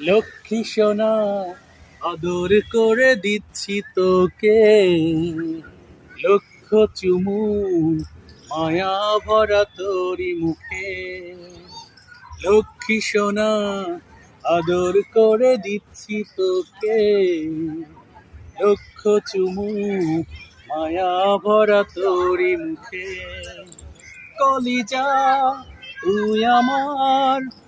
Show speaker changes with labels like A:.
A: লক্ষ্মী সোনা আদর করে দিচ্ছি তোকে। লক্ষ চুমুন মায়া ভরা তোরি মুখে। লক্ষ্মী সোনা আদর করে দিচ্ছি তোকে। লক্ষ চুমু মায়া ভরা তোরি মুখে। কলিজা, তুই আমার